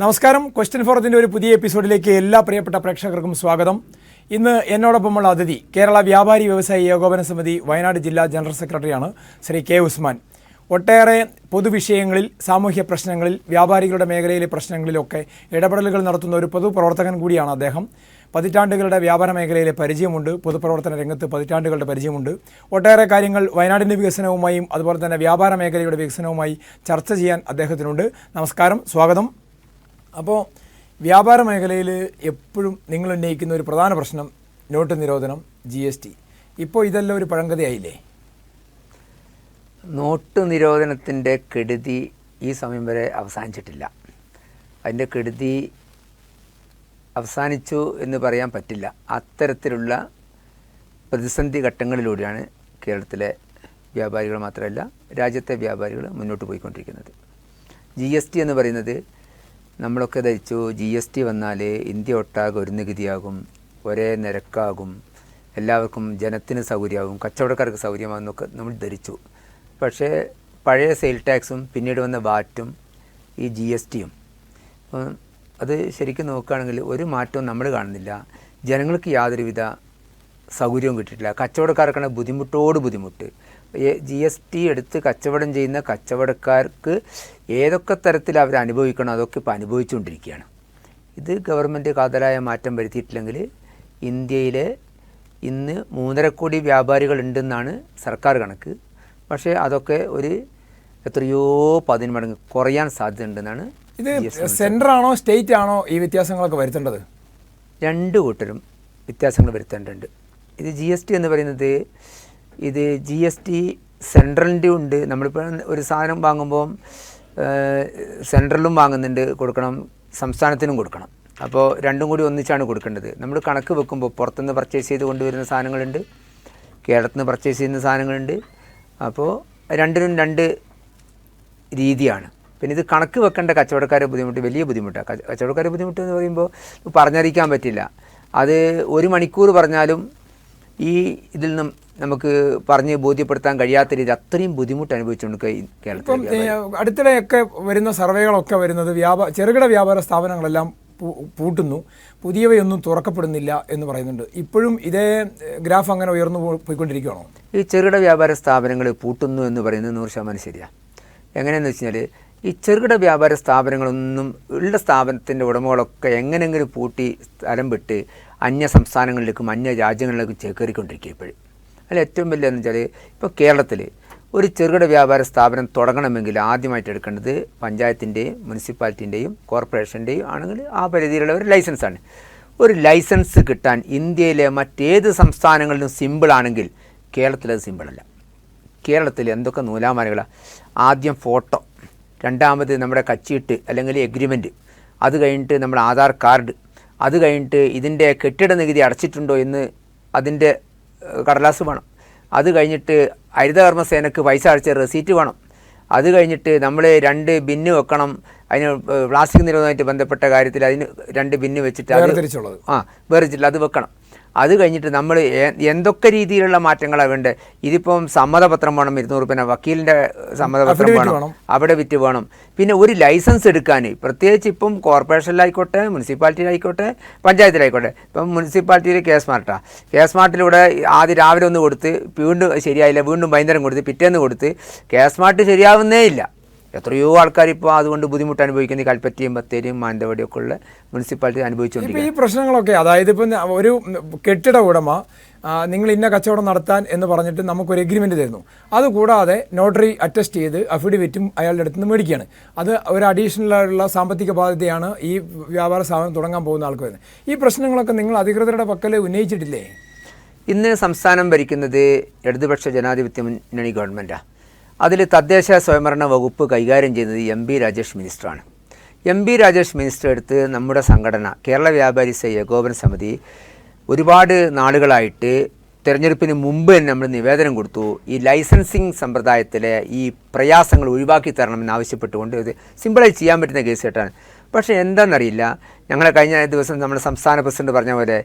നമസ്കാരം. ക്വസ്റ്റ്യൻ ഫോറത്തിന്റെ ഒരു പുതിയ എപ്പിസോഡിലേക്ക് എല്ലാ പ്രിയപ്പെട്ട പ്രേക്ഷകർക്കും സ്വാഗതം. ഇന്ന് എന്നോടൊപ്പമുള്ള അതിഥി കേരള വ്യാപാരി വ്യവസായി ഏകോപന സമിതി വയനാട് ജില്ലാ ജനറൽ സെക്രട്ടറിയാണ് ശ്രീ കെ ഉസ്മാൻ. ഒട്ടേറെ പൊതുവിഷയങ്ങളിൽ സാമൂഹ്യ പ്രശ്നങ്ങളിൽ വ്യാപാരികളുടെ മേഖലയിലെ പ്രശ്നങ്ങളിലൊക്കെ ഇടപെടലുകൾ നടത്തുന്ന ഒരു പൊതുപ്രവർത്തകൻ കൂടിയാണ് അദ്ദേഹം. പതിറ്റാണ്ടുകളുടെ വ്യാപാര മേഖലയിലെ പരിചയമുണ്ട്. പൊതുപ്രവർത്തന രംഗത്ത് പതിറ്റാണ്ടുകളുടെ പരിചയമുണ്ട്. ഒട്ടേറെ കാര്യങ്ങൾ വയനാടിന്റെ വികസനവുമായും അതുപോലെ തന്നെ വ്യാപാര മേഖലയുടെ വികസനവുമായി ചർച്ച ചെയ്യാൻ അദ്ദേഹത്തിനുണ്ട്. നമസ്കാരം. സ്വാഗതം. അപ്പോൾ വ്യാപാര മേഖലയിൽ എപ്പോഴും നിങ്ങൾ ഉന്നയിക്കുന്ന ഒരു പ്രധാന പ്രശ്നം നോട്ട് നിരോധനം ജി എസ് ടി ഇപ്പോൾ ഇതെല്ലാം ഒരു പഴങ്കഥയായില്ലേ? നോട്ട് നിരോധനത്തിന്റെ കെടുതി ഈ സമയം വരെ അവസാനിച്ചിട്ടില്ല. അതിന്റെ കെടുതി അവസാനിച്ചു എന്ന് പറയാൻ പറ്റില്ല. അത്തരത്തിലുള്ള പ്രതിസന്ധി ഘട്ടങ്ങളിലൂടെയാണ് കേരളത്തിലെ വ്യാപാരികൾ മാത്രമല്ല രാജ്യത്തെ വ്യാപാരികൾ മുന്നോട്ട് പോയിക്കൊണ്ടിരിക്കുന്നത്. ജി എസ് ടി എന്ന് പറയുന്നത് നമ്മളൊക്കെ ധരിച്ചു ജി എസ് ടി വന്നാൽ ഇന്ത്യ ഒട്ടാകെ ഒരു നികുതിയാകും ഒരേ നിരക്കാകും എല്ലാവർക്കും ജനത്തിന് സൗകര്യമാകും കച്ചവടക്കാർക്ക് സൗകര്യമാകുന്നൊക്കെ നമ്മൾ ധരിച്ചു. പക്ഷേ പഴയ സെയിൽ ടാക്സും പിന്നീട് വന്ന വാറ്റും ഈ ജി എസ് ടിയും അത് ശരിക്കും നോക്കുകയാണെങ്കിൽ ഒരു മാറ്റവും നമ്മൾ കാണുന്നില്ല. ജനങ്ങൾക്ക് യാതൊരുവിധ സൗകര്യവും കിട്ടിയിട്ടില്ല. കച്ചവടക്കാർക്കാണ് ബുദ്ധിമുട്ടോട് ബുദ്ധിമുട്ട്. ജി എസ് ടി എടുത്ത് കച്ചവടം ചെയ്യുന്ന കച്ചവടക്കാർക്ക് ഏതൊക്കെ തരത്തിൽ അവർ അനുഭവിക്കണം അതൊക്കെ ഇപ്പോൾ അനുഭവിച്ചുകൊണ്ടിരിക്കുകയാണ്. ഇത് ഗവൺമെന്റ് കാതലായ മാറ്റം വരുത്തിയിട്ടില്ലെങ്കിൽ ഇന്ത്യയിലെ ഇന്ന് മൂന്നര കോടി വ്യാപാരികൾ ഉണ്ടെന്നാണ് സർക്കാർ കണക്ക്. പക്ഷേ അതൊക്കെ ഒരു എത്രയോ പതിന് മടങ്ങ് കുറയാൻ സാധ്യതയുണ്ടെന്നാണ് ഇത് സെൻട്രൽ ആണോ സ്റ്റേറ്റ് ആണോ ഈ വ്യത്യാസങ്ങളൊക്കെ വരുത്തേണ്ടത്? രണ്ട് കൂട്ടരും വ്യത്യാസങ്ങൾ വരുത്തേണ്ടതുണ്ട്. ഇത് ജി എസ് ടി എന്ന് പറയുന്നത് ഇത് ജി എസ് ടി സെൻട്രലിന്റെ ഉണ്ട്. നമ്മളിപ്പോൾ ഒരു സാധനം വാങ്ങുമ്പോൾ സെൻട്രലും വാങ്ങുന്നുണ്ട്. കൊടുക്കണം. സംസ്ഥാനത്തിനും കൊടുക്കണം. അപ്പോൾ രണ്ടും കൂടി ഒന്നിച്ചാണ് കൊടുക്കേണ്ടത്. നമ്മൾ കണക്ക് വെക്കുമ്പോൾ പുറത്തുനിന്ന് പർച്ചേസ് ചെയ്ത് കൊണ്ടുവരുന്ന സാധനങ്ങളുണ്ട്. കേരളത്തിൽ നിന്ന് പർച്ചേസ് ചെയ്യുന്ന സാധനങ്ങളുണ്ട്. അപ്പോൾ രണ്ടിനും രണ്ട് രീതിയാണ്. പിന്നെ ഇത് കണക്ക് വെക്കേണ്ട കച്ചവടക്കാരെ ബുദ്ധിമുട്ട് വലിയ ബുദ്ധിമുട്ടാണ് കച്ചവടക്കാരെ ബുദ്ധിമുട്ട് എന്ന് പറയുമ്പോൾ പറഞ്ഞറിയിക്കാൻ പറ്റില്ല. അത് ഒരു മണിക്കൂർ പറഞ്ഞാലും ഈ ഇതിൽ നിന്നും നമുക്ക് പറഞ്ഞ് ബോധ്യപ്പെടുത്താൻ കഴിയാത്ത രീതി അത്രയും ബുദ്ധിമുട്ട് അനുഭവിച്ചുകൊണ്ട് കേരളത്തിൽ അടുത്തിടെയൊക്കെ വരുന്ന സർവേകളൊക്കെ വരുന്നത് വ്യാപാര ചെറുകിട വ്യാപാര സ്ഥാപനങ്ങളെല്ലാം പൂട്ടുന്നു. പുതിയവയൊന്നും തുറക്കപ്പെടുന്നില്ല എന്ന് പറയുന്നുണ്ട്. ഇപ്പോഴും ഇതേ ഗ്രാഫ് അങ്ങനെ ഉയർന്നു പോയിക്കൊണ്ടിരിക്കുകയാണോ? ഈ ചെറുകിട വ്യാപാര സ്ഥാപനങ്ങൾ പൂട്ടുന്നു എന്ന് പറയുന്നത് നൂറ് ശതമാനം ശരിയാണ് എങ്ങനെയെന്ന് വെച്ച് കഴിഞ്ഞാൽ ഈ ചെറുകിട വ്യാപാര സ്ഥാപനങ്ങളൊന്നും ഉള്ള സ്ഥാപനത്തിന്റെ ഉടമകളൊക്കെ എങ്ങനെയെങ്കിലും പൂട്ടി സ്ഥലം വിട്ട് അന്യ സംസ്ഥാനങ്ങളിലേക്കും അന്യ രാജ്യങ്ങളിലേക്കും ചേക്കേറിക്കൊണ്ടിരിക്കുക ഇപ്പോഴും. അതിൽ ഏറ്റവും വലിയ എന്ന് വെച്ചാൽ ഇപ്പോൾ കേരളത്തിൽ ഒരു ചെറുകിട വ്യാപാര സ്ഥാപനം തുടങ്ങണമെങ്കിൽ ആദ്യമായിട്ട് എടുക്കേണ്ടത് പഞ്ചായത്തിന്റെയും മുനിസിപ്പാലിറ്റിന്റെയും കോർപ്പറേഷന്റെയും ആണെങ്കിൽ ആ പരിധിയിലുള്ള ഒരു ലൈസൻസാണ് ഒരു ലൈസൻസ് കിട്ടാൻ ഇന്ത്യയിലെ മറ്റേത് സംസ്ഥാനങ്ങളിലും സിമ്പിളാണെങ്കിൽ കേരളത്തിലത് സിമ്പിളല്ല കേരളത്തിൽ എന്തൊക്കെ നൂലാമാലകളാണ് ആദ്യം ഫോട്ടോ രണ്ടാമത് നമ്മുടെ കച്ചിയിട്ട് അല്ലെങ്കിൽ എഗ്രിമെന്റ് അത് കഴിഞ്ഞിട്ട് നമ്മുടെ ആധാർ കാർഡ് അത് കഴിഞ്ഞിട്ട് ഇതിന്റെ കെട്ടിട നികുതി അടച്ചിട്ടുണ്ടോ എന്ന് അതിന്റെ കടലാസ് വേണം. അത് കഴിഞ്ഞിട്ട് ഹരിതകർമ്മസേനക്ക് പൈസ അടച്ച റെസീറ്റ് വേണം. അത് കഴിഞ്ഞിട്ട് നമ്മൾ രണ്ട് ബിന്ന് വെക്കണം. അതിന് പ്ലാസ്റ്റിക് നിരോധനമായിട്ട് ബന്ധപ്പെട്ട കാര്യത്തിൽ അതിന് രണ്ട് ബിന്ന് വെച്ചിട്ട് ആ വേറെ അത് വെക്കണം. അത് കഴിഞ്ഞിട്ട് നമ്മൾ എന്തൊക്കെ രീതിയിലുള്ള മാറ്റങ്ങളാണ് വേണ്ടത്? ഇതിപ്പം സമ്മതപത്രം വേണം ഇരുന്നൂറ് പിന്നെ വക്കീലിന്റെ സമ്മതപത്രം വേണം. അവിടെ വിറ്റ് വേണം. പിന്നെ ഒരു ലൈസൻസ് എടുക്കാൻ. പ്രത്യേകിച്ച് ഇപ്പം കോർപ്പറേഷനിലായിക്കോട്ടെ മുനിസിപ്പാലിറ്റിയിലായിക്കോട്ടെ പഞ്ചായത്തിലായിക്കോട്ടെ. ഇപ്പം മുനിസിപ്പാലിറ്റിയിൽ കെ സ്മാർട്ടാ. കെ സ്മാർട്ടിലൂടെ ആദ്യം രാവിലെ ഒന്ന് കൊടുത്ത് വീണ്ടും ശരിയായില്ല വീണ്ടും വൈകുന്നേരം കൊടുത്ത് പിറ്റേന്ന് കൊടുത്ത് കെ സ്മാർട്ട് ശരിയാവുന്നേ ഇല്ല. എത്രയോ ആൾക്കാർ ഇപ്പോൾ അതുകൊണ്ട് ബുദ്ധിമുട്ട് അനുഭവിക്കുന്നത് കൽപ്പറ്റയും ബത്തേരിയും മാനന്തവാടിയും ഒക്കെ ഉള്ള മുനിസിപ്പാലിറ്റി അനുഭവിച്ചുകൊണ്ടിരിക്കും ഈ പ്രശ്നങ്ങളൊക്കെ അതായത് ഇപ്പം ഒരു കെട്ടിട ഉടമ നിങ്ങൾ ഇന്ന കച്ചവടം നടത്താൻ എന്ന് പറഞ്ഞിട്ട് നമുക്കൊരു എഗ്രിമെന്റ് തരുന്നു. അതുകൂടാതെ നോട്ടറി അറ്റസ്റ്റ് ചെയ്ത് അഫിഡവിറ്റും അയാളുടെ അടുത്ത് നിന്ന് മേടിക്കുകയാണ്. അത് ഒരു അഡീഷണൽ ആയിട്ടുള്ള സാമ്പത്തിക ബാധ്യതയാണ് ഈ വ്യാപാര സ്ഥാപനം തുടങ്ങാൻ പോകുന്ന ആൾക്ക് വരുന്നത്. ഈ പ്രശ്നങ്ങളൊക്കെ നിങ്ങൾ അധികൃതരുടെ പക്കൽ ഉന്നയിച്ചിട്ടില്ലേ? ഇന്ന് സംസ്ഥാനം ഭരിക്കുന്നത് ഇടതുപക്ഷ ജനാധിപത്യ മുന്നണി ഗവൺമെന്റാണ് അതിൽ തദ്ദേശ സ്വയംഭരണ വകുപ്പ് കൈകാര്യം ചെയ്യുന്നത് എം ബി രാജേഷ് മിനിസ്റ്ററാണ്. എം ബി രാജേഷ് മിനിസ്റ്റർ എടുത്ത് നമ്മുടെ സംഘടന കേരള വ്യാപാരി സ ഏകോപന സമിതി ഒരുപാട് നാളുകളായിട്ട് തിരഞ്ഞെടുപ്പിന് മുമ്പ് തന്നെ നമ്മൾ നിവേദനം കൊടുത്തു. ഈ ലൈസൻസിങ് സമ്പ്രദായത്തിലെ ഈ പ്രയാസങ്ങൾ ഒഴിവാക്കി തരണമെന്ന് ആവശ്യപ്പെട്ടുകൊണ്ട് ഇത് സിമ്പിളായി ചെയ്യാൻ പറ്റുന്ന കേസ് കേട്ടാണ്. പക്ഷേ എന്താണെന്നറിയില്ല ഞങ്ങളെ കഴിഞ്ഞ ദിവസം നമ്മുടെ സംസ്ഥാന പ്രസിഡന്റ് പറഞ്ഞ പോലെ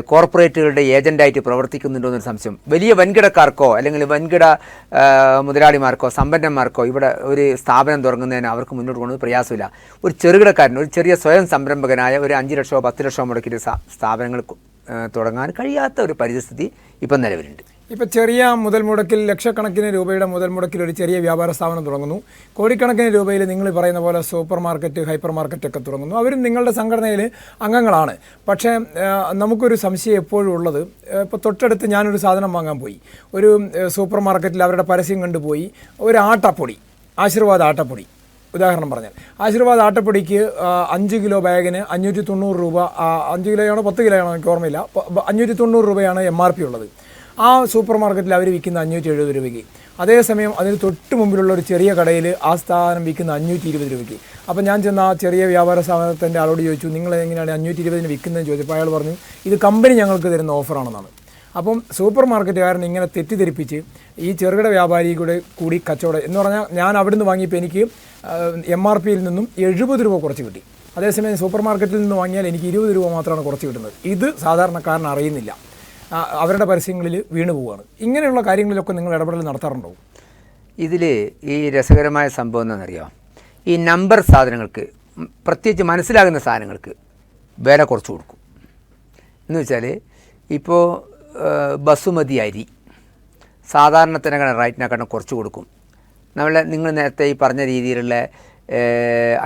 കോർപ്പറേറ്റുകളുടെ ഏജന്റായിട്ട് പ്രവർത്തിക്കുന്നുണ്ടോ എന്നൊരു സംശയം. വലിയ വൻകിടക്കാർക്കോ അല്ലെങ്കിൽ വൻകിട മുതലാളിമാർക്കോ സമ്പന്നന്മാർക്കോ ഇവിടെ ഒരു സ്ഥാപനം തുടങ്ങുന്നതിന് അവർക്ക് മുന്നോട്ട് പോകുന്നത് പ്രയാസമില്ല. ഒരു ചെറുകിടക്കാരൻ ഒരു ചെറിയ സ്വയം സംരംഭകനായ ഒരു അഞ്ച് ലക്ഷമോ പത്ത് ലക്ഷമോ മുടക്കിയിട്ട് സ്ഥാ- സ്ഥാപനങ്ങൾ തുടങ്ങാൻ കഴിയാത്ത ഒരു പരിസ്ഥിതി ഇപ്പം നിലവിലുണ്ട്. ഇപ്പൊ ചെറിയ മുതൽ മുടക്കിൽ ലക്ഷക്കണക്കിന് രൂപയുടെ മുതൽ മുടക്കിൽ ഒരു ചെറിയ വ്യാപാര സ്ഥാപനം തുടങ്ങുന്നു. കോടിക്കണക്കിന് രൂപയിൽ നിങ്ങൾ പറയുന്ന പോലെ സൂപ്പർ മാർക്കറ്റ് ഹൈപ്പർ മാർക്കറ്റ് ഒക്കെ തുടങ്ങുന്നു. അവരും നിങ്ങളുടെ സംഘടനയിൽ അംഗങ്ങളാണ്. പക്ഷേ നമുക്കൊരു സംശയം എപ്പോഴും ഉള്ളത്. ഇപ്പോൾ തൊട്ടടുത്ത് ഞാനൊരു സാധനം വാങ്ങാൻ പോയി. ഒരു സൂപ്പർ മാർക്കറ്റിൽ അവരുടെ പരസ്യം കണ്ടുപോയി. ഒരു ആട്ടപ്പൊടി ആശീർവാദ് ആട്ടപ്പൊടി. ഉദാഹരണം പറഞ്ഞാൽ ആശീർവാദ് ആട്ടപ്പൊടിക്ക് അഞ്ച് കിലോ ബാഗിന് അഞ്ഞൂറ്റി തൊണ്ണൂറ് രൂപ അഞ്ച് കിലോയാണോ പത്ത് കിലോയാണോ എനിക്ക് ഓർമ്മയില്ല. അഞ്ഞൂറ്റി തൊണ്ണൂറ് രൂപയാണ് എം ആർ പി ഉള്ളത്. ആ സൂപ്പർ മാർക്കറ്റിൽ അവർ വിൽക്കുന്ന അഞ്ഞൂറ്റി എഴുപത് രൂപയ്ക്ക്. അതേസമയം അതിന് തൊട്ട് മുമ്പിലുള്ള ഒരു ചെറിയ കടയിൽ ആ സ്ഥാനം വിൽക്കുന്ന അഞ്ഞൂറ്റി ഇരുപത് രൂപയ്ക്ക്. അപ്പോൾ ഞാൻ ചെന്ന ആ ചെറിയ വ്യാപാര സ്ഥാപനത്തിന്റെ ആളോട് ചോദിച്ചു നിങ്ങൾ എങ്ങനെയാണ് അഞ്ഞൂറ്റി ഇരുപതിന് വിൽക്കുന്നതെന്ന് ചോദിച്ചപ്പോൾ അയാൾ പറഞ്ഞു ഇത് കമ്പനി ഞങ്ങൾക്ക് തരുന്ന ഓഫറാണെന്നാണ്. അപ്പം സൂപ്പർ മാർക്കറ്റുകാരൻ ഇങ്ങനെ തെറ്റിദ്ധരിപ്പിച്ച് ഈ ചെറുകിട വ്യാപാരി കൂടെ കൂടി കച്ചവടം എന്ന് പറഞ്ഞാൽ ഞാൻ അവിടുന്ന് വാങ്ങിയപ്പോൾ എനിക്ക് എം ആർ പിയിൽ നിന്നും എഴുപത് രൂപ കുറച്ച് കിട്ടി. അതേസമയം സൂപ്പർ മാർക്കറ്റിൽ നിന്ന് വാങ്ങിയാൽ എനിക്ക് ഇരുപത് രൂപ മാത്രമാണ് കുറച്ച് കിട്ടുന്നത്. ഇത് സാധാരണക്കാരൻ അറിയുന്നില്ല. അവരുടെ പരസ്യങ്ങളിൽ വീണു പോവുകയാണ് ഇങ്ങനെയുള്ള കാര്യങ്ങളിലൊക്കെ നിങ്ങൾ ഇടപെടൽ നടത്താറുണ്ടോ? ഇതിൽ ഈ രസകരമായ സംഭവം എന്താണെന്നറിയാം? ഈ നമ്പർ സാധനങ്ങൾക്ക് പ്രത്യേകിച്ച് മനസ്സിലാകുന്ന സാധനങ്ങൾക്ക് വില കുറച്ച് കൊടുക്കും. എന്ന് വെച്ചാൽ ഇപ്പോൾ ബസുമതി അരി സാധാരണത്തിനെ റേറ്റിനെക്കാളും കുറച്ച് കൊടുക്കും. നമ്മളെ നിങ്ങൾ നേരത്തെ ഈ പറഞ്ഞ രീതിയിലുള്ള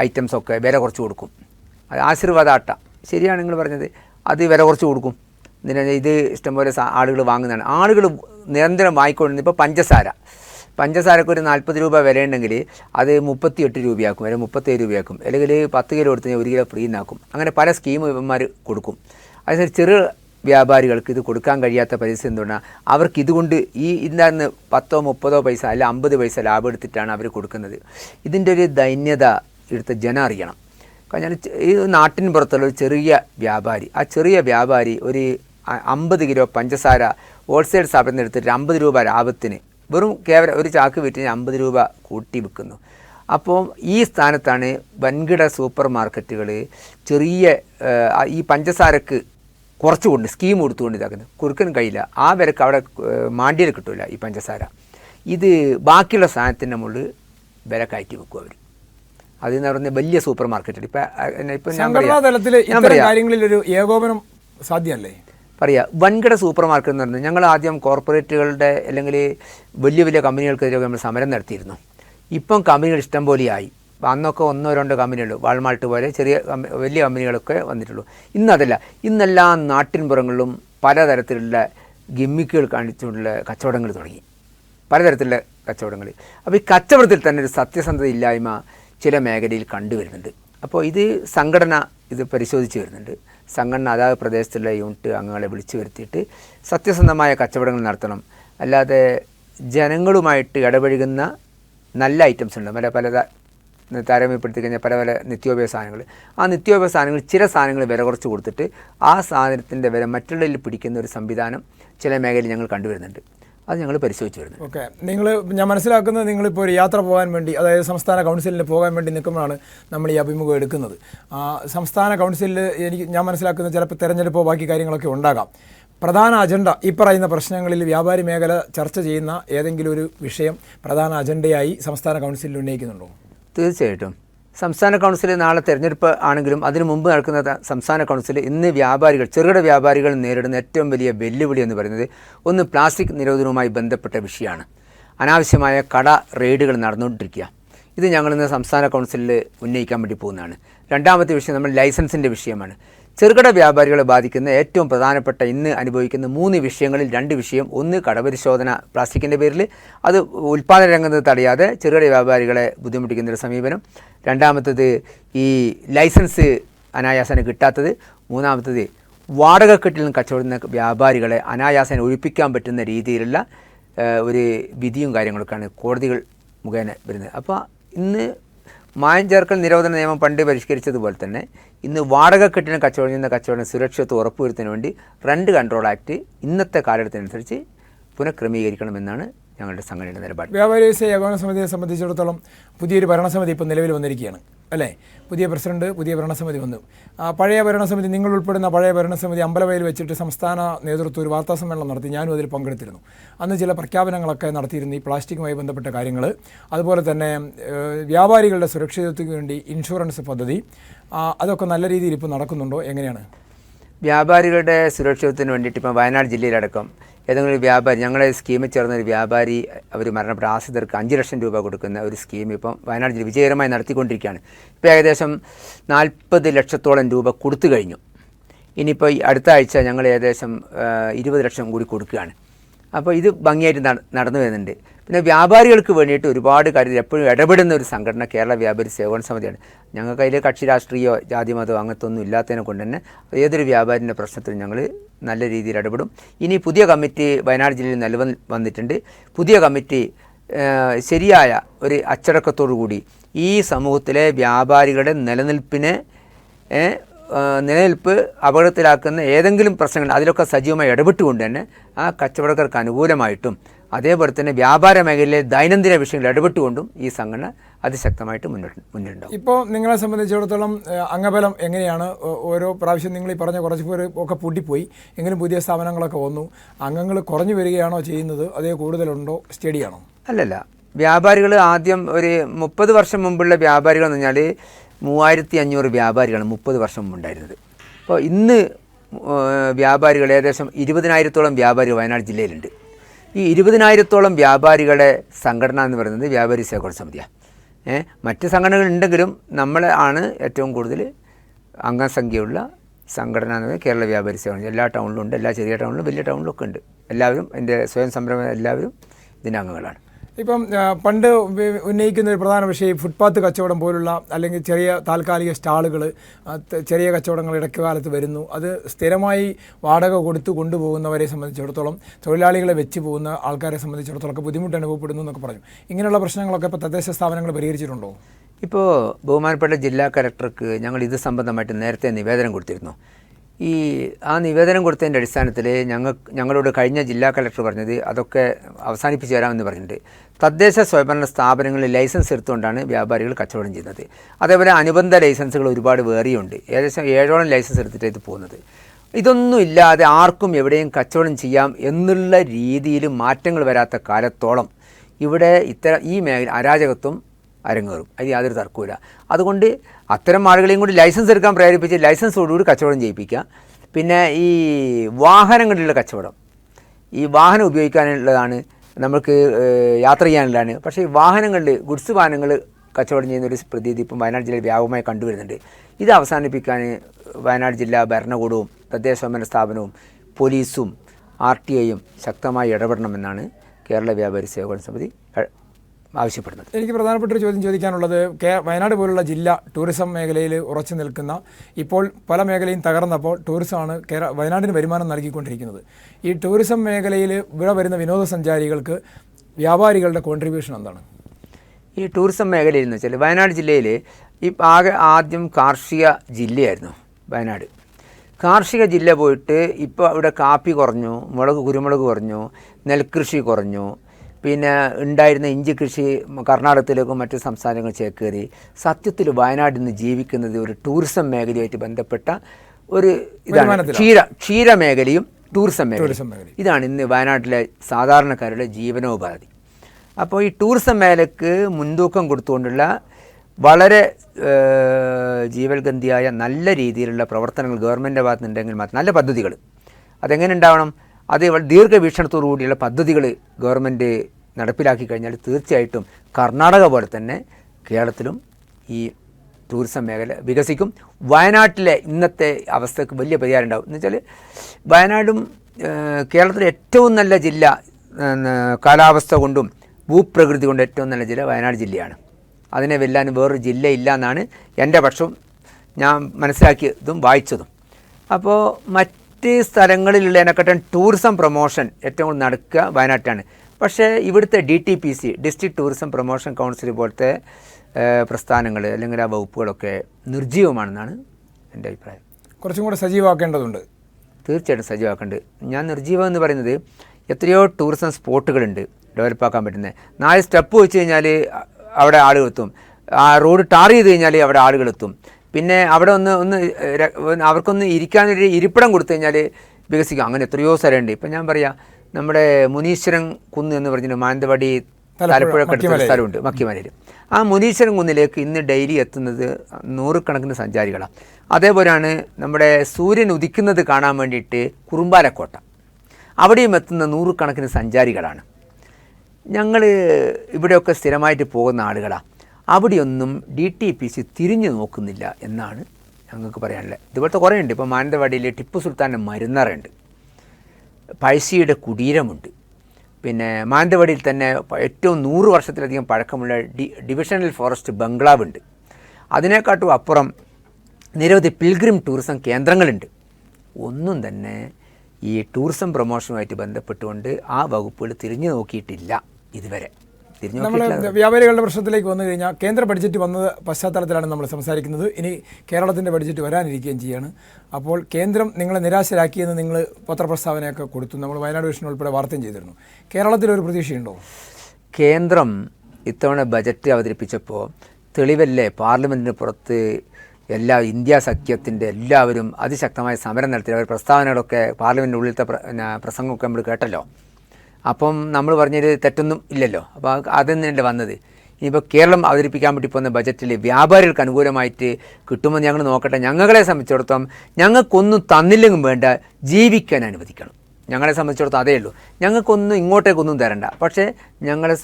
ഐറ്റംസൊക്കെ വില കുറച്ച് കൊടുക്കും. ആശീർവാദ ആട്ട ശരിയാണ് നിങ്ങൾ പറഞ്ഞത്. അത് വില കുറച്ച് കൊടുക്കും. ഇത് ഇഷ്ടംപോലെ ആളുകൾ വാങ്ങുന്നതാണ്. ആളുകൾ നിരന്തരം വാങ്ങിക്കൊണ്ടിരുന്നത് ഇപ്പോൾ പഞ്ചസാര. പഞ്ചസാരക്ക് ഒരു നാൽപ്പത് രൂപ വിലയുണ്ടെങ്കിൽ അത് മുപ്പത്തിയെട്ട് രൂപയാക്കും അല്ലെങ്കിൽ മുപ്പത്തേഴ് രൂപയാക്കും അല്ലെങ്കിൽ പത്ത് കിലോ എടുത്ത് ഒരു കിലോ ഫ്രീ എന്നാക്കും. അങ്ങനെ പല സ്കീം ഇവന്മാർ കൊടുക്കും. അതിനനുസരിച്ച് ചെറു വ്യാപാരികൾക്ക് ഇത് കൊടുക്കാൻ കഴിയാത്ത പരിസ്ഥിതി എന്തുകൊണ്ടാണ് അവർക്ക് ഇതുകൊണ്ട് ഈ ഇന്നാന്ന് പത്തോ മുപ്പതോ പൈസ അല്ല അമ്പത് പൈസ ലാഭം എടുത്തിട്ടാണ് അവർ കൊടുക്കുന്നത്. ഇതിന്റെ ഒരു ദൈന്യത എടുത്ത ജനം അറിയണം. കാരണം ഈ നാട്ടിൻ പുറത്തുള്ള ഒരു ചെറിയ വ്യാപാരി ആ ചെറിയ വ്യാപാരി ഒരു അമ്പത് കിലോ പഞ്ചസാര ഹോൾസെയിൽ സ്ഥാപനത്തിൽ എടുത്തിട്ട് അമ്പത് രൂപ ലാഭത്തിന് വെറും കേവലം ഒരു ചാക്ക് വിറ്റിന് അമ്പത് രൂപ കൂട്ടി വിൽക്കുന്നു. അപ്പോൾ ഈ സ്ഥാനത്താണ് വൻകിട സൂപ്പർ മാർക്കറ്റുകൾ ചെറിയ ഈ പഞ്ചസാരക്ക് കുറച്ചുകൊണ്ട് സ്കീം കൊടുത്തുകൊണ്ട് ഇതാക്കുന്നത് കുറുക്കൻ കഴിയില്ല ആ വിലക്ക് അവിടെ മാണ്ടിയിൽ കിട്ടില്ല ഈ പഞ്ചസാര. ഇത് ബാക്കിയുള്ള സാധനത്തിന്റെ മുകളിൽ വില കയറ്റി വെക്കും അവർ അതെന്ന് പറയുന്നത് വലിയ സൂപ്പർ മാർക്കറ്റ് ഇപ്പം ഇപ്പം ഞാൻ പറയാം. തലത്തിൽ ഇത്തരം പറയാം. കാര്യങ്ങളിൽ ഒരു ഏകോപനം സാധ്യമല്ലേ? പറയാ വൻകിട സൂപ്പർ മാർക്കറ്റ് എന്ന് പറഞ്ഞാൽ ഞങ്ങൾ ആദ്യം കോർപ്പറേറ്റുകളുടെ അല്ലെങ്കിൽ വലിയ വലിയ കമ്പനികൾക്കെതിരെ നമ്മൾ സമരം നടത്തിയിരുന്നു. ഇപ്പം കമ്പനികൾ ഇഷ്ടം പോലെയായി. അന്നൊക്കെ ഒന്നോ രണ്ടോ കമ്പനിയുള്ളൂ വാൾമാർട്ട് പോലെ ചെറിയ വലിയ കമ്പനികളൊക്കെ വന്നിട്ടുള്ളൂ. ഇന്നതല്ല ഇന്നെല്ലാ നാട്ടിൻപുറങ്ങളിലും പലതരത്തിലുള്ള ഗിമ്മിക്കുകൾ കാണിച്ചുകൊണ്ടുള്ള കച്ചവടങ്ങൾ തുടങ്ങി. പലതരത്തിലുള്ള കച്ചവടങ്ങൾ. അപ്പോൾ ഈ കച്ചവടത്തിൽ തന്നെ ഒരു സത്യസന്ധത ഇല്ലായ്മ ചില മേഖലയിൽ കണ്ടുവരുന്നുണ്ട്. അപ്പോൾ ഇത് സംഘടന ഇത് പരിശോധിച്ച് വരുന്നുണ്ട്. സംഘടന അതാത് പ്രദേശത്തുള്ള യൂണിറ്റ് അംഗങ്ങളെ വിളിച്ചു വരുത്തിയിട്ട് സത്യസന്ധമായ കച്ചവടങ്ങൾ നടത്തണം. അല്ലാതെ ജനങ്ങളുമായിട്ട് ഇടപഴകുന്ന നല്ല ഐറ്റംസ് ഉണ്ട്. പല പല താരമ്യപ്പെടുത്തി കഴിഞ്ഞാൽ പല പല നിത്യോപയോഗ സാധനങ്ങൾ. ആ നിത്യോപയോഗ സാധനങ്ങൾ ചില സാധനങ്ങൾ വില കുറച്ച് കൊടുത്തിട്ട് ആ സാധനത്തിന്റെ വില മറ്റുള്ളവരിൽ പിടിക്കുന്ന ഒരു സംവിധാനം ചില മേഖലയിൽ ഞങ്ങൾ കണ്ടുവരുന്നുണ്ട്. അത് ഞങ്ങൾ പരിശോധിച്ച് വരുന്നത്. ഓക്കെ. നിങ്ങൾ ഞാൻ മനസ്സിലാക്കുന്നത് നിങ്ങളിപ്പോൾ ഒരു യാത്ര പോകാൻ വേണ്ടി അതായത് സംസ്ഥാന കൗൺസിലിൽ പോകാൻ വേണ്ടി നിൽക്കുമ്പോഴാണ് നമ്മൾ ഈ അഭിമുഖം എടുക്കുന്നത്. സംസ്ഥാന കൗൺസിലിൽ എനിക്ക് ഞാൻ മനസ്സിലാക്കുന്നത് ചിലപ്പോൾ തെരഞ്ഞെടുപ്പോ ബാക്കി കാര്യങ്ങളൊക്കെ ഉണ്ടാകാം. പ്രധാന അജണ്ട ഈ പറയുന്ന പ്രശ്നങ്ങളിൽ വ്യാപാരി മേഖല ചർച്ച ചെയ്യുന്ന ഏതെങ്കിലും ഒരു വിഷയം പ്രധാന അജണ്ടയായി സംസ്ഥാന കൗൺസിലിൽ ഉന്നയിക്കുന്നുണ്ടോ? തീർച്ചയായിട്ടും. സംസ്ഥാന കൗൺസിൽ നാളെ തെരഞ്ഞെടുപ്പ് ആണെങ്കിലും അതിനു മുമ്പ് നടക്കുന്ന സംസ്ഥാന കൗൺസിൽ ഇന്ന് വ്യാപാരികൾ ചെറുകിട വ്യാപാരികൾ നേരിടുന്ന ഏറ്റവും വലിയ വെല്ലുവിളി എന്ന് പറയുന്നത് ഒന്ന് പ്ലാസ്റ്റിക് നിരോധനവുമായി ബന്ധപ്പെട്ട വിഷയമാണ്. അനാവശ്യമായ കട റെയ്ഡുകൾ നടന്നുകൊണ്ടിരിക്കുക. ഇത് ഞങ്ങളിന്ന് സംസ്ഥാന കൗൺസിലിൽ ഉന്നയിക്കാൻ വേണ്ടി പോകുന്നതാണ്. രണ്ടാമത്തെ വിഷയം നമ്മൾ ലൈസൻസിന്റെ വിഷയമാണ്. ചെറുകിട വ്യാപാരികളെ ബാധിക്കുന്ന ഏറ്റവും പ്രധാനപ്പെട്ട ഇന്ന് അനുഭവിക്കുന്ന മൂന്ന് വിഷയങ്ങളിൽ രണ്ട് വിഷയം. ഒന്ന് കടപരിശോധന പ്ലാസ്റ്റിക്കിന്റെ പേരിൽ അത് ഉൽപ്പാദന രംഗത്ത് തടയാതെ ചെറുകിട വ്യാപാരികളെ ബുദ്ധിമുട്ടിക്കുന്ന ഒരു സമീപനം. രണ്ടാമത്തത് ഈ ലൈസൻസ് അനായാസന കിട്ടാത്തത്. മൂന്നാമത്തത് വാടകക്കെട്ടിൽ നിന്ന് കച്ചവടുന്ന വ്യാപാരികളെ അനായാസന ഒഴിപ്പിക്കാൻ പറ്റുന്ന രീതിയിലുള്ള ഒരു വിധിയും കാര്യങ്ങളൊക്കെയാണ് കോടതികൾ മുഖേന വരുന്നത്. അപ്പോൾ ഇന്ന് മായം ചേർക്കൽ നിരോധന നിയമം പണ്ട് പരിഷ്കരിച്ചതുപോലെ തന്നെ ഇന്ന് വാടക കെട്ടിടം കച്ചവടം ചെയ്യുന്ന കച്ചവടം സുരക്ഷിതത്വം ഉറപ്പുവരുത്തുന്നതിന് വേണ്ടി റെന്റ് കൺട്രോൾ ആക്ട് ഇന്നത്തെ കാലഘട്ടത്തിനനുസരിച്ച് പുനഃക്രമീകരിക്കണമെന്നാണ് ഞങ്ങളുടെ സംഘടനയുടെ നിലപാട്. വ്യാപാരി വ്യവസായ ഏകോപന സമിതിയെ സംബന്ധിച്ചിടത്തോളം പുതിയൊരു ഭരണസമിതി ഇപ്പോൾ നിലവിൽ വന്നിരിക്കുകയാണ് അല്ലേ? പുതിയ പ്രസിഡന്റ് പുതിയ ഭരണസമിതി വന്നു. പഴയ ഭരണസമിതി നിങ്ങൾ ഉൾപ്പെടുന്ന പഴയ ഭരണസമിതി അമ്പലവയൽ വെച്ചിട്ട് സംസ്ഥാന നേതൃത്വം ഒരു വാർത്താ സമ്മേളനം നടത്തി. ഞാനും അതിൽ പങ്കെടുത്തിരുന്നു. അന്ന് ചില പ്രഖ്യാപനങ്ങളൊക്കെ നടത്തിയിരുന്നു ഈ പ്ലാസ്റ്റിക്കുമായി ബന്ധപ്പെട്ട കാര്യങ്ങൾ അതുപോലെ തന്നെ വ്യാപാരികളുടെ സുരക്ഷിതത്വത്തിന് വേണ്ടി ഇൻഷുറൻസ് പദ്ധതി. അതൊക്കെ നല്ല രീതിയിൽ ഇപ്പോൾ നടക്കുന്നുണ്ടോ? എങ്ങനെയാണ്? വ്യാപാരികളുടെ സുരക്ഷിതത്വത്തിന് വേണ്ടിയിട്ട് ഇപ്പം വയനാട് ജില്ലയിലടക്കം ഏതെങ്കിലും ഒരു വ്യാപാരി ഞങ്ങളെ സ്കീമിൽ ചേർന്ന ഒരു വ്യാപാരി അവർ മരണപ്പെട്ട ആശ്രിതർക്ക് അഞ്ച് ലക്ഷം രൂപ കൊടുക്കുന്ന ഒരു സ്കീം ഇപ്പം വയനാട് ജില്ല വിജയകരമായി നടത്തിക്കൊണ്ടിരിക്കുകയാണ്. ഇപ്പോൾ ഏകദേശം നാൽപ്പത് ലക്ഷത്തോളം രൂപ കൊടുത്തു കഴിഞ്ഞു. ഇനിയിപ്പോൾ അടുത്ത ആഴ്ച ഞങ്ങൾ ഏകദേശം ഇരുപത് ലക്ഷം കൂടി കൊടുക്കുകയാണ്. അപ്പോൾ ഇത് ഭംഗിയായിട്ട് നട- നടന്നു വരുന്നുണ്ട്. പിന്നെ വ്യാപാരികൾക്ക് വേണ്ടിയിട്ട് ഒരുപാട് കാര്യത്തിൽ എപ്പോഴും ഇടപെടുന്ന ഒരു സംഘടന കേരള വ്യാപാരി സേവന സമിതിയാണ്. ഞങ്ങൾക്ക് അതിൽ കക്ഷി രാഷ്ട്രീയോ ജാതി മതമോ അങ്ങനത്തെ ഒന്നും ഇല്ലാത്തതിനെ കൊണ്ട് തന്നെ ഏതൊരു വ്യാപാരിന്റെ പ്രശ്നത്തിലും ഞങ്ങൾ നല്ല രീതിയിൽ ഇടപെടും. ഇനി പുതിയ കമ്മിറ്റി വയനാട് ജില്ലയിൽ നിലവിൽ വന്നിട്ടുണ്ട്. പുതിയ കമ്മിറ്റി ശരിയായ ഒരു അച്ചടക്കത്തോടു കൂടി ഈ സമൂഹത്തിലെ വ്യാപാരികളുടെ നിലനിൽപ്പിനെ നിലനിൽപ്പ് അപകടത്തിലാക്കുന്ന ഏതെങ്കിലും പ്രശ്നങ്ങൾ അതിലൊക്കെ സജീവമായി ഇടപെട്ടുകൊണ്ട് തന്നെ ആ കച്ചവടക്കാർക്ക് അനുകൂലമായിട്ടും അതേപോലെ തന്നെ വ്യാപാര മേഖലയിലെ ദൈനംദിന വിഷയങ്ങളിൽ ഇടപെട്ടുകൊണ്ടും ഈ സംഘടന അതിശക്തമായിട്ട് മുന്നോട്ട് മുന്നിട്ടുണ്ടാവും. ഇപ്പോൾ നിങ്ങളെ സംബന്ധിച്ചിടത്തോളം അംഗബലം എങ്ങനെയാണ്? ഓരോ പ്രാവശ്യം നിങ്ങൾ ഈ പറഞ്ഞ കുറച്ച് പേര് ഒക്കെ പൂട്ടിപ്പോയി. എങ്കിലും പുതിയ സ്ഥാപനങ്ങളൊക്കെ വന്നു. അംഗങ്ങൾ കുറഞ്ഞു വരികയാണോ ചെയ്യുന്നത്? അതേ കൂടുതലുണ്ടോ? സ്റ്റഡിയാണോ? അല്ലല്ല. വ്യാപാരികൾ ആദ്യം ഒരു മുപ്പത് വർഷം മുമ്പുള്ള വ്യാപാരികൾ എന്ന് പറഞ്ഞാൽ മൂവായിരത്തി അഞ്ഞൂറ് വ്യാപാരികളാണ് മുപ്പത് വർഷം മുമ്പുണ്ടായിരുന്നത്. അപ്പോൾ ഇന്ന് വ്യാപാരികൾ ഏകദേശം ഇരുപതിനായിരത്തോളം വ്യാപാരികൾ വയനാട് ജില്ലയിലുണ്ട്. ഈ ഇരുപതിനായിരത്തോളം വ്യാപാരികളുടെ സംഘടന എന്ന് പറയുന്നത് വ്യാപാരി സേവന സമിതിയാണ് മറ്റ് സംഘടനകൾ ഉണ്ടെങ്കിലും നമ്മളെ ആണ് ഏറ്റവും കൂടുതൽ അംഗസംഖ്യയുള്ള സംഘടന എന്ന് പറയുന്നത് കേരള വ്യാപാരി സേവന എല്ലാ ടൗണിലും ഉണ്ട് എല്ലാ ചെറിയ ടൗണിലും വലിയ ടൗണിലും ഒക്കെ ഉണ്ട്. എല്ലാവരും എന്റെ സ്വയം സംരംഭം എല്ലാവരും ഇതിന്റെ അംഗങ്ങളാണ്. ഇപ്പം പണ്ട് ഉന്നയിക്കുന്ന ഒരു പ്രധാന വിഷയം ഫുട്പാത്ത് കച്ചവടം പോലുള്ള അല്ലെങ്കിൽ ചെറിയ താൽക്കാലിക സ്റ്റാളുകൾ ചെറിയ കച്ചവടങ്ങൾ ഇടക്കാലത്ത് വരുന്നു. അത് സ്ഥിരമായി വാടക കൊടുത്ത് കൊണ്ടുപോകുന്നവരെ സംബന്ധിച്ചിടത്തോളം തൊഴിലാളികളെ വെച്ച് പോകുന്ന ആൾക്കാരെ സംബന്ധിച്ചിടത്തോളം ഒക്കെ ബുദ്ധിമുട്ട് അനുഭവപ്പെടുന്നു എന്നൊക്കെ പറഞ്ഞു. ഇങ്ങനെയുള്ള പ്രശ്നങ്ങളൊക്കെ ഇപ്പോൾ തദ്ദേശ സ്ഥാപനങ്ങൾ പരിഹരിച്ചിട്ടുണ്ടോ? ഇപ്പോൾ ബഹുമാനപ്പെട്ട ജില്ലാ കലക്ടർക്ക് ഞങ്ങൾ ഇത് സംബന്ധമായിട്ട് നേരത്തെ നിവേദനം കൊടുത്തിരുന്നു. ഈ ആ നിവേദനം കൊടുത്തതിന്റെ അടിസ്ഥാനത്തിൽ ഞങ്ങൾ ഞങ്ങളോട് കഴിഞ്ഞ ജില്ലാ കളക്ടർ പറഞ്ഞത് അതൊക്കെ അവസാനിപ്പിച്ച് തരാമെന്ന് പറഞ്ഞിട്ടുണ്ട്. തദ്ദേശ സ്വയംഭരണ സ്ഥാപനങ്ങളിൽ ലൈസൻസ് എടുത്തുകൊണ്ടാണ് വ്യാപാരികൾ കച്ചവടം ചെയ്യുന്നത്. അതേപോലെ അനുബന്ധ ലൈസൻസുകൾ ഒരുപാട് വേറിയുണ്ട്. ഏകദേശം ഏഴോളം ലൈസൻസ് എടുത്തിട്ട് ഇത് പോകുന്നത്. ഇതൊന്നും ഇല്ലാതെ ആർക്കും എവിടെയും കച്ചവടം ചെയ്യാം എന്നുള്ള രീതിയിൽ മാറ്റങ്ങൾ വരാത്ത കാലത്തോളം ഇവിടെ ഇത്തരം ഈ മേഖല അരാജകത്വം അരങ്ങേറും. അത് യാതൊരു തർക്കമില്ല അതുകൊണ്ട് അത്തരം ആളുകളെയും കൂടി ലൈസൻസ് എടുക്കാൻ പ്രേരിപ്പിച്ച് ലൈസൻസോടുകൂടി കച്ചവടം ചെയ്യിപ്പിക്കുക. പിന്നെ ഈ വാഹനങ്ങളിലുള്ള കച്ചവടം. ഈ വാഹനം ഉപയോഗിക്കാനുള്ളതാണ് നമുക്ക് യാത്ര ചെയ്യാനുള്ളതാണ്. പക്ഷേ ഈ വാഹനങ്ങളിൽ ഗുഡ്സ് വാഹനങ്ങൾ കച്ചവടം ചെയ്യുന്ന ഒരു പ്രതീതി ഇപ്പം വയനാട് ജില്ലയിൽ വ്യാപകമായി കണ്ടുവരുന്നുണ്ട്. ഇത് അവസാനിപ്പിക്കാൻ വയനാട് ജില്ലാ ഭരണകൂടവും തദ്ദേശ സ്വയംഭരണ സ്ഥാപനവും പോലീസും ആർ ടി ഐയും ശക്തമായി ഇടപെടണമെന്നാണ് കേരള വ്യാപാരി സേവന സമിതി ആവശ്യപ്പെടുന്നത്. എനിക്ക് പ്രധാനപ്പെട്ട ഒരു ചോദ്യം ചോദിക്കാനുള്ളത് കേ വയനാട് പോലുള്ള ജില്ല ടൂറിസം മേഖലയിൽ ഉറച്ചു നിൽക്കുന്ന ഇപ്പോൾ പല മേഖലയും തകർന്നപ്പോൾ ടൂറിസമാണ് കേര വയനാടിന് വരുമാനം നൽകിക്കൊണ്ടിരിക്കുന്നത്. ഈ ടൂറിസം മേഖലയിൽ ഇവിടെ വരുന്ന വിനോദസഞ്ചാരികൾക്ക് വ്യാപാരികളുടെ കോൺട്രിബ്യൂഷൻ എന്താണ്? ഈ ടൂറിസം മേഖലയിൽ എന്ന് വെച്ചാൽ വയനാട് ജില്ലയിൽ ഈ ആകെ ആദ്യം കാർഷിക ജില്ലയായിരുന്നു വയനാട്. കാർഷിക ജില്ല പോയിട്ട് ഇപ്പോൾ അവിടെ കാപ്പി കുറഞ്ഞു മുളക് കുരുമുളക് കുറഞ്ഞു നെൽകൃഷി കുറഞ്ഞു പിന്നെ ഉണ്ടായിരുന്ന ഇഞ്ചി കൃഷി കർണാടകത്തിലേക്കും മറ്റ് സംസ്ഥാനങ്ങൾ ചേക്കേറി. സത്യത്തിൽ വയനാട്ടിൽ നിന്ന് ജീവിക്കുന്നത് ഒരു ടൂറിസം മേഖലയായിട്ട് ബന്ധപ്പെട്ട ഒരു ഇതാണ്. ക്ഷീര ക്ഷീര മേഖലയും. ടൂറിസം മേഖലയും. ഇതാണ് ഇന്ന് വയനാട്ടിലെ സാധാരണക്കാരുടെ ജീവനോപാധി. അപ്പോൾ ഈ ടൂറിസം മേഖലയ്ക്ക് മുൻതൂക്കം കൊടുത്തുകൊണ്ടുള്ള വളരെ ജീവൽഗന്ധിയായ നല്ല രീതിയിലുള്ള പ്രവർത്തനങ്ങൾ ഗവൺമെന്റിന്റെ ഭാഗത്തുനിന്നുണ്ടെങ്കിൽ മാത്രം നല്ല പദ്ധതികൾ. അതെങ്ങനെ ഉണ്ടാവണം? അത് ദീർഘവീക്ഷണത്തോടുകൂടിയുള്ള ദീർഘവീക്ഷണത്തോടു കൂടിയുള്ള പദ്ധതികൾ ഗവൺമെന്റ് നടപ്പിലാക്കി കഴിഞ്ഞാൽ തീർച്ചയായിട്ടും കർണാടക പോലെ തന്നെ കേരളത്തിലും ഈ ടൂറിസം മേഖല വികസിക്കും. വയനാട്ടിലെ ഇന്നത്തെ അവസ്ഥക്ക് വലിയ പരിഹാരം ഉണ്ടാവും. എന്ന് വെച്ചാൽ വയനാടും കേരളത്തിലെ ഏറ്റവും നല്ല ജില്ല കാലാവസ്ഥ കൊണ്ടും ഭൂപ്രകൃതി കൊണ്ടും ഏറ്റവും നല്ല ജില്ല വയനാട് ജില്ലയാണ്. അതിനെ വെല്ലാൻ വേറൊരു ഇല്ല എന്നാണ് എന്റെ പക്ഷം ഞാൻ മനസ്സിലാക്കിയതും വായിച്ചതും. അപ്പോൾ മറ്റ് സ്ഥലങ്ങളിലുള്ളതിനെക്കാട്ടും ടൂറിസം പ്രൊമോഷൻ ഏറ്റവും കൂടുതൽ നടക്കുക വയനാട്ടിലാണ്. പക്ഷേ ഇവിടുത്തെ D T P C district tourism promotion council പോലത്തെ പ്രസ്ഥാനങ്ങൾ അല്ലെങ്കിൽ ആ വകുപ്പുകളൊക്കെ നിർജീവമാണെന്നാണ് എന്റെ അഭിപ്രായം. കുറച്ചും കൂടെ സജീവമാക്കേണ്ടതുണ്ട്. തീർച്ചയായിട്ടും സജീവമാക്കേണ്ടത്. ഞാൻ നിർജീവം എന്ന് പറയുന്നത് എത്രയോ ടൂറിസം സ്പോട്ടുകളുണ്ട് ഡെവലപ്പാക്കാൻ പറ്റുന്നത് നാല് സ്റ്റെപ്പ് വെച്ച് കഴിഞ്ഞാൽ അവിടെ ആളുകൾ എത്തും. ആ റോഡ് ടാർ ചെയ്ത് കഴിഞ്ഞാൽ അവിടെ ആളുകൾ എത്തും. പിന്നെ അവിടെ ഒന്ന് ഒന്ന് അവർക്കൊന്ന് ഇരിക്കാനൊരു ഇരിപ്പിടം കൊടുത്തു കഴിഞ്ഞാൽ വികസിക്കും. അങ്ങനെ എത്രയോ സ്ഥലമുണ്ട്. ഇപ്പം ഞാൻ പറയാം നമ്മുടെ മുനീശ്വരൻ കുന്ന് എന്ന് പറഞ്ഞിട്ട് മാനന്തവാടി തലപ്പുഴ, തലപ്പുഴക്കടുത്തൊരു മക്കിമലയിൽ. സ്ഥലമുണ്ട് മക്കിമലയിൽ. ആ മുനീശ്വരൻ കുന്നിലേക്ക് ഇന്ന് ഡെയിലി എത്തുന്നത് നൂറുകണക്കിന് സഞ്ചാരികളാണ്. അതേപോലെയാണ് നമ്മുടെ സൂര്യൻ ഉദിക്കുന്നത് കാണാൻ വേണ്ടിയിട്ട് കുറുമ്പാലക്കോട്ട. അവിടെയും എത്തുന്ന നൂറുകണക്കിന് സഞ്ചാരികളാണ്. ഞങ്ങൾ ഇവിടെയൊക്കെ സ്ഥിരമായിട്ട് പോകുന്ന ആളുകളാണ് അവിടെയൊന്നും ഡി ടി പി സി തിരിഞ്ഞു നോക്കുന്നില്ല എന്നാണ് ഞങ്ങൾക്ക് പറയാനുള്ളത്. ഇതുപോലത്തെ കുറേ ഉണ്ട് ഇപ്പോൾ മാനന്തവാടിയിൽ ടിപ്പു സുൽത്താന്റെ മരുന്നറുണ്ട് പഴശ്ശിയുടെ കുടീരമുണ്ട്. പിന്നെ മാനന്തവാടിയിൽ തന്നെ ഏറ്റവും നൂറ് വർഷത്തിലധികം പഴക്കമുള്ള ഡി ഡിവിഷണൽ ഫോറസ്റ്റ് ബംഗ്ലാവ് ഉണ്ട് അതിനെക്കാട്ടും അപ്പുറം നിരവധി പിൽഗ്രിം ടൂറിസം കേന്ദ്രങ്ങളുണ്ട്. ഒന്നും തന്നെ ഈ ടൂറിസം പ്രൊമോഷനുമായിട്ട് ബന്ധപ്പെട്ടുകൊണ്ട് ആ വകുപ്പുകൾ തിരിഞ്ഞു നോക്കിയിട്ടില്ല ഇതുവരെ. നമ്മൾ വ്യാപാരികളുടെ പ്രശ്നത്തിലേക്ക് വന്നു കഴിഞ്ഞാൽ കേന്ദ്ര ബഡ്ജറ്റ് വന്നത് പശ്ചാത്തലത്തിലാണ് നമ്മൾ സംസാരിക്കുന്നത്. ഇനി കേരളത്തിന്റെ ബഡ്ജറ്റ് വരാനിരിക്കുകയും ചെയ്യാണ്. അപ്പോൾ കേന്ദ്രം നിങ്ങളെ നിരാശരാക്കിയെന്ന് നിങ്ങൾ പത്രപ്രസ്താവനയൊക്കെ കൊടുത്തു. നമ്മൾ വയനാട് വിഷൻ ഉൾപ്പെടെ വാർത്തയും ചെയ്തിരുന്നു. കേരളത്തിലൊരു പ്രതീക്ഷയുണ്ടോ? കേന്ദ്രം ഇത്തവണ ബജറ്റ് അവതരിപ്പിച്ചപ്പോൾ തെളിവല്ലേ? പാർലമെന്റിന് പുറത്ത് എല്ലാ ഇന്ത്യ സഖ്യത്തിന്റെ എല്ലാവരും അതിശക്തമായ സമരം നടത്തി അവർ പ്രസ്താവനകളൊക്കെ പാർലമെന്റിന്റെ ഉള്ളിലത്തെ പ്രസംഗമൊക്കെ നമ്മൾ കേട്ടല്ലോ. അപ്പം നമ്മൾ പറഞ്ഞത് തെറ്റൊന്നും ഇല്ലല്ലോ. അപ്പോൾ അതിൽ നിന്നല്ലേ വന്നത്. ഇനിയിപ്പോൾ കേരളം അവതരിപ്പിക്കാൻ വേണ്ടി പോകുന്ന ബജറ്റിൽ വ്യാപാരികൾക്ക് അനുകൂലമായിട്ട് കിട്ടുമെന്ന് ഞങ്ങൾ നോക്കട്ടെ. ഞങ്ങളെ സംബന്ധിച്ചിടത്തോളം ഞങ്ങൾക്കൊന്നും തന്നില്ലെങ്കിലും വേണ്ട ജീവിക്കാൻ അനുവദിക്കണം. ഞങ്ങളെ സംബന്ധിച്ചിടത്തോളം അതേ ഉള്ളൂ. ഞങ്ങൾക്കൊന്നും ഇങ്ങോട്ടേക്കൊന്നും തരണ്ട. പക്ഷേ ഞങ്ങളെ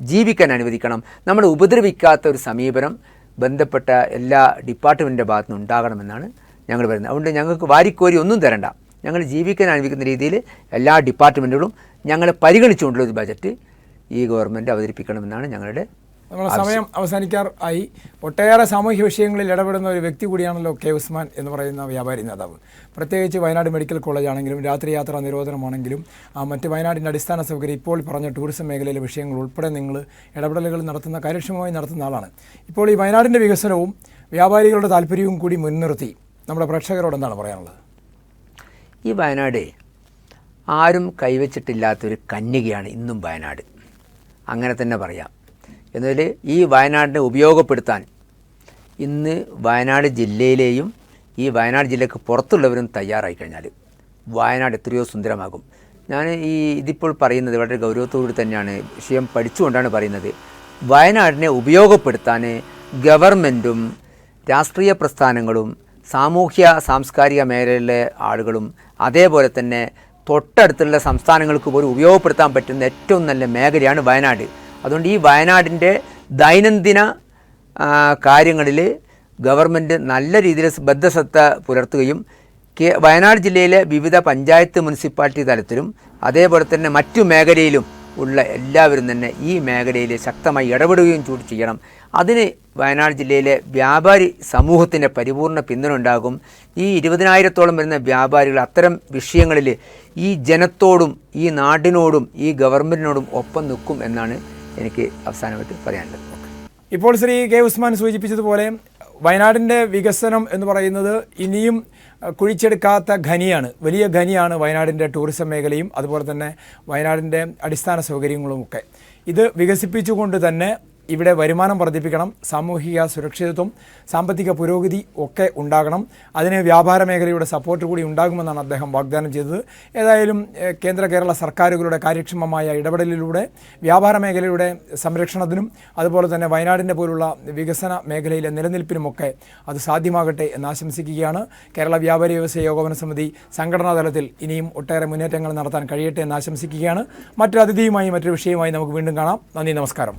ജീവിക്കാൻ അനുവദിക്കണം. നമ്മളെ ഉപദ്രവിക്കാത്ത ഒരു സമീപനം ബന്ധപ്പെട്ട എല്ലാ ഡിപ്പാർട്ട്മെന്റിന്റെ ഭാഗത്തു നിന്ന് ഉണ്ടാകണമെന്നാണ് ഞങ്ങൾ പറയുന്നത്. അതുകൊണ്ട് ഞങ്ങൾക്ക് വാരിക്കോരി ഒന്നും തരണ്ട. ഞങ്ങൾ ജീവിക്കാൻ അനുവദിക്കുന്ന രീതിയിൽ എല്ലാ ഡിപ്പാർട്ട്മെന്റുകളും ഞങ്ങളെ പരിഗണിച്ചുകൊണ്ടുള്ള ഒരു ബജറ്റ് ഈ ഗവൺമെന്റ് അവതരിപ്പിക്കണമെന്നാണ് ഞങ്ങളുടെ നമ്മുടെ സമയം അവസാനിക്കാറായി. ഒട്ടേറെ സാമൂഹ്യ വിഷയങ്ങളിൽ ഇടപെടുന്ന ഒരു വ്യക്തി കൂടിയാണല്ലോ കെ ഉസ്മാൻ എന്ന് പറയുന്ന വ്യാപാരി നേതാവ്. പ്രത്യേകിച്ച് വയനാട് മെഡിക്കൽ കോളേജ് ആണെങ്കിലും രാത്രി യാത്രാ നിരോധനമാണെങ്കിലും ആ മറ്റ് വയനാടിന്റെ അടിസ്ഥാന സൗകര്യം ഇപ്പോൾ പറഞ്ഞ ടൂറിസം മേഖലയിലെ വിഷയങ്ങൾ ഉൾപ്പെടെ നിങ്ങൾ ഇടപെടലുകൾ നടത്തുന്ന കാര്യക്ഷമമായി നടത്തുന്ന ആളാണ്. ഇപ്പോൾ ഈ വയനാടിന്റെ വികസനവും വ്യാപാരികളുടെ താല്പര്യവും കൂടി മുൻനിർത്തി. നമ്മുടെ പ്രേക്ഷകരോട് എന്താണ് പറയാനുള്ളത്? ഈ വയനാട് ആരും കൈവച്ചിട്ടില്ലാത്തൊരു കന്യകയാണ് ഇന്നും വയനാട്. അങ്ങനെ തന്നെ പറയാം. എന്നാൽ ഈ വയനാടിനെ ഉപയോഗപ്പെടുത്താൻ ഇന്ന് വയനാട് ജില്ലയിലെയും ഈ വയനാട് ജില്ലയ്ക്ക് പുറത്തുള്ളവരും തയ്യാറായി കഴിഞ്ഞാൽ വയനാട് എത്രയോ സുന്ദരമാകും. ഞാൻ ഈ ഇതിപ്പോൾ പറയുന്നത് വളരെ ഗൗരവത്തോടു തന്നെയാണ് വിഷയം പഠിച്ചുകൊണ്ടാണ് പറയുന്നത്. വയനാടിനെ ഉപയോഗപ്പെടുത്താൻ ഗവൺമെന്റും രാഷ്ട്രീയ പ്രസ്ഥാനങ്ങളും സാമൂഹ്യ സാംസ്കാരിക മേഖലയിലെ ആളുകളും അതേപോലെ തന്നെ തൊട്ടടുത്തുള്ള സംസ്ഥാനങ്ങൾക്ക് പോലും ഉപയോഗപ്പെടുത്താൻ പറ്റുന്ന ഏറ്റവും നല്ല മേഖലയാണ് വയനാട്. അതുകൊണ്ട് ഈ വയനാടിന്റെ ദൈനംദിന കാര്യങ്ങളിൽ ഗവൺമെന്റ് നല്ല രീതിയിൽ ബദ്ധസത്ത പുലർത്തുകയും കെ വയനാട് ജില്ലയിലെ വിവിധ പഞ്ചായത്ത് മുനിസിപ്പാലിറ്റി തലത്തിലും അതേപോലെ തന്നെ മറ്റു മേഖലയിലും ഉള്ള എല്ലാവരും തന്നെ ഈ മേഖലയിൽ ശക്തമായി ഇടപെടുകയും ചെയ്യണം. അതിന് വയനാട് ജില്ലയിലെ വ്യാപാരി സമൂഹത്തിന്റെ പരിപൂർണ പിന്തുണ ഉണ്ടാകും ഈ ഇരുപതിനായിരത്തോളം വരുന്ന വ്യാപാരികൾ അത്തരം വിഷയങ്ങളിൽ ഈ ജനത്തോടും ഈ നാടിനോടും ഈ ഗവൺമെന്റിനോടും ഒപ്പം നിൽക്കും എന്നാണ് എനിക്ക് അവസാനമായിട്ട് പറയാനുള്ളത്. ഇപ്പോൾ ശ്രീ കെ ഉസ്മാൻ സൂചിപ്പിച്ചതുപോലെ വയനാടിന്റെ വികസനം എന്ന് പറയുന്നത് ഇനിയും കുഴിച്ചെടുക്കാത്ത ഖനിയാണ് വലിയ ഖനിയാണ് വയനാടിന്റെ ടൂറിസം മേഖലയും അതുപോലെ തന്നെ വയനാടിന്റെ അടിസ്ഥാന സൗകര്യങ്ങളുമൊക്കെ. ഇത് വികസിപ്പിച്ചുകൊണ്ട് തന്നെ ഇവിടെ വരുമാനം വർദ്ധിപ്പിക്കണം സാമൂഹിക സുരക്ഷിതത്വം സാമ്പത്തിക പുരോഗതി ഒക്കെ ഉണ്ടാകണം. അതിന് വ്യാപാര മേഖലയുടെ സപ്പോർട്ട് കൂടി ഉണ്ടാകുമെന്നാണ് അദ്ദേഹം വാഗ്ദാനം ചെയ്തത്. ഏതായാലും കേന്ദ്ര കേരള സർക്കാരുകളുടെ കാര്യക്ഷമമായ ഇടപെടലിലൂടെ വ്യാപാര മേഖലയുടെ സംരക്ഷണത്തിനും അതുപോലെ തന്നെ വയനാടിന്റെ പോലുള്ള വികസന മേഖലയിലെ നിലനിൽപ്പിനുമൊക്കെ അത് സാധ്യമാകട്ടെ എന്ന് ആശംസിക്കുകയാണ്. കേരള വ്യാപാരി വ്യവസായ ഏകോപന സമിതി സംഘടനാ തലത്തിൽ ഇനിയും ഒട്ടേറെ മുന്നേറ്റങ്ങൾ നടത്താൻ കഴിയട്ടെ എന്ന് ആശംസിക്കുകയാണ്. മറ്റൊരു അതിഥിയുമായി മറ്റൊരു വിഷയവുമായി നമുക്ക് വീണ്ടും കാണാം. നന്ദി നമസ്കാരം.